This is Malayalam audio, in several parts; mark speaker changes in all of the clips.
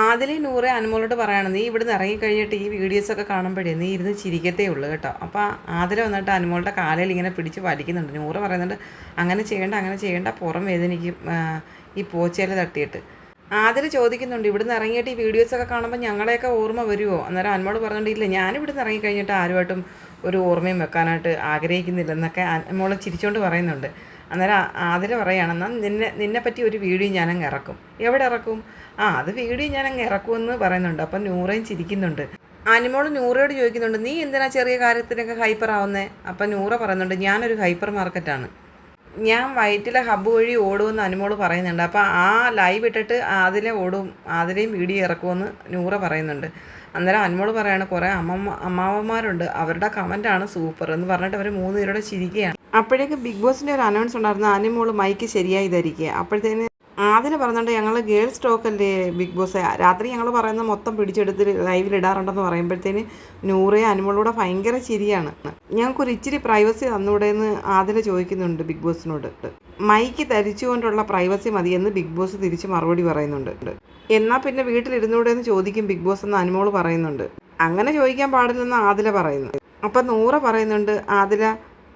Speaker 1: ആദിലെ നൂറെ അനുമോളോട് പറയാണ് നീ ഇവിടുന്ന് ഇറങ്ങി കഴിഞ്ഞിട്ട് ഈ വീഡിയോസൊക്കെ കാണുമ്പോഴേ നീ ഇരുന്ന് ചിരിക്കത്തേ ഉള്ളൂ കേട്ടോ. അപ്പോൾ ആദ്യം വന്നിട്ട് അനുമോളുടെ കാലയിൽ ഇങ്ങനെ പിടിച്ച് വലിക്കുന്നുണ്ട്. നൂറ് പറയുന്നുണ്ട് അങ്ങനെ ചെയ്യേണ്ട അങ്ങനെ ചെയ്യേണ്ട പുറം വേദനിക്കും ഈ പോച്ചയില തട്ടിയിട്ട്. ആദ്യം ചോദിക്കുന്നുണ്ട് ഇവിടുന്ന് ഇറങ്ങിയിട്ട് ഈ വീഡിയോസൊക്കെ കാണുമ്പോൾ ഞങ്ങളെയൊക്കെ ഓർമ്മ വരുമോ അന്നേരം അനുമോൾ പറഞ്ഞിട്ടില്ല ഞാൻ ഇവിടുന്ന് ഇറങ്ങി കഴിഞ്ഞിട്ട് ആരുമായിട്ടും ഒരു ഓർമ്മയും വെക്കാനായിട്ട് ആഗ്രഹിക്കുന്നില്ലെന്നൊക്കെ അനുമോൾ ചിരിച്ചുകൊണ്ട് പറയുന്നുണ്ട്. അന്നേരം ആതിര പറയുകയാണ് എന്നാൽ നിന്നെ നിന്നെ പറ്റി ഒരു വീഡിയോ ഞാനങ്ങ് ഇറക്കും. എവിടെ ഇറക്കും? ആ അത് വീഡിയോ ഞാനങ്ങ് ഇറക്കുമെന്ന് പറയുന്നുണ്ട്. അപ്പം നൂറയും ചിരിക്കുന്നുണ്ട്. അനിമോൾ നൂറയോട് ചോദിക്കുന്നുണ്ട് നീ എന്തിനാ ചെറിയ കാര്യത്തിനൊക്കെ ഹൈപ്പർ ആവുന്നേ? അപ്പം നൂറ പറയുന്നുണ്ട് ഞാനൊരു ഹൈപ്പർ മാർക്കറ്റാണ് ഞാൻ വയറ്റിലെ ഹബ്ബ് വഴി ഓടുമെന്ന് അനുമോൾ പറയുന്നുണ്ട്. അപ്പോൾ ആ ലൈവ് ഇട്ടിട്ട് അതിലെ ഓടും അതിലെയും വീഡിയോ ഇറക്കുമെന്ന് നൂറ പറയുന്നുണ്ട്. അന്നേരം അനുമോൾ പറയാണ് കുറേ അമ്മ അമ്മാവന്മാരുണ്ട്. അവരുടെ കമന്റാണ് സൂപ്പർ എന്ന് പറഞ്ഞിട്ട് അവർ മൂന്ന് പേരോടെ ചിരിക്കുകയാണ്. അപ്പോഴേക്ക് ബിഗ് ബോസിന്റെ ഒരു അനൗൺസ് ഉണ്ടായിരുന്നു അനുമോൾ മൈക്ക് ശരിയായി ധരിക്കുക അപ്പോഴത്തേന് ആദ്യം പറഞ്ഞിട്ട് ഞങ്ങൾ ഗേൾസ് ടോക്ക് അല്ലേ ബിഗ് ബോസ് രാത്രി ഞങ്ങൾ പറയുന്ന മൊത്തം പിടിച്ചെടുത്ത് ലൈവിൽ ഇടാറുണ്ടെന്ന് പറയുമ്പോഴത്തേന് നൂറെ അനുമോളൂടെ ഭയങ്കര ചിരിയാണ്. ഞങ്ങൾക്കൊരു ഇച്ചിരി പ്രൈവസി തന്നൂടെ എന്ന് ആദില ചോദിക്കുന്നുണ്ട് ബിഗ് ബോസിനോട് മൈക്ക് ധരിച്ചുകൊണ്ടുള്ള പ്രൈവസി മതിയെന്ന് ബിഗ് ബോസ് തിരിച്ച് മറുപടി പറയുന്നുണ്ട്. എന്നാൽ പിന്നെ വീട്ടിലിരുന്നൂടെ എന്ന് ചോദിക്കും ബിഗ് ബോസ് എന്ന് അനുമോൾ പറയുന്നുണ്ട്. അങ്ങനെ ചോദിക്കാൻ പാടില്ലെന്ന് ആദില പറയുന്നു. അപ്പം നൂറ പറയുന്നുണ്ട് ആദില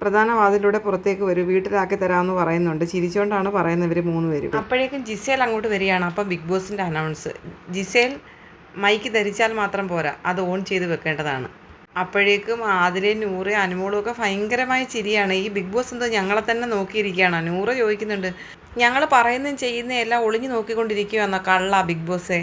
Speaker 1: പ്രധാന വാതിലൂടെ പുറത്തേക്ക് വരും വീട്ടിലാക്കി തരാമെന്ന് പറയുന്നുണ്ട്. ചിരിച്ചുകൊണ്ടാണ് പറയുന്നത് ഇവർ മൂന്ന് പേരും. അപ്പോഴേക്കും ജിസേൽ അങ്ങോട്ട് വരികയാണ്. അപ്പം ബിഗ് ബോസിന്റെ അനൗൺസ്. ജിസേൽ മൈക്ക് ധരിച്ചാൽ മാത്രം പോരാ അത് ഓൺ ചെയ്ത് വെക്കേണ്ടതാണ്. അപ്പോഴേക്കും ആതിരെ നൂറ് അനുമോളും ഒക്കെ ഭയങ്കരമായ ചിരിയാണ്. ഈ ബിഗ് ബോസ് എന്തോ ഞങ്ങളെ തന്നെ നോക്കിയിരിക്കുകയാണ്. നൂറ് ചോദിക്കുന്നുണ്ട് ഞങ്ങൾ പറയുന്നതും ചെയ്യുന്നതും എല്ലാം ഒളിഞ്ഞു നോക്കിക്കൊണ്ടിരിക്കുകയെന്നോ കള്ള ബിഗ് ബോസേ.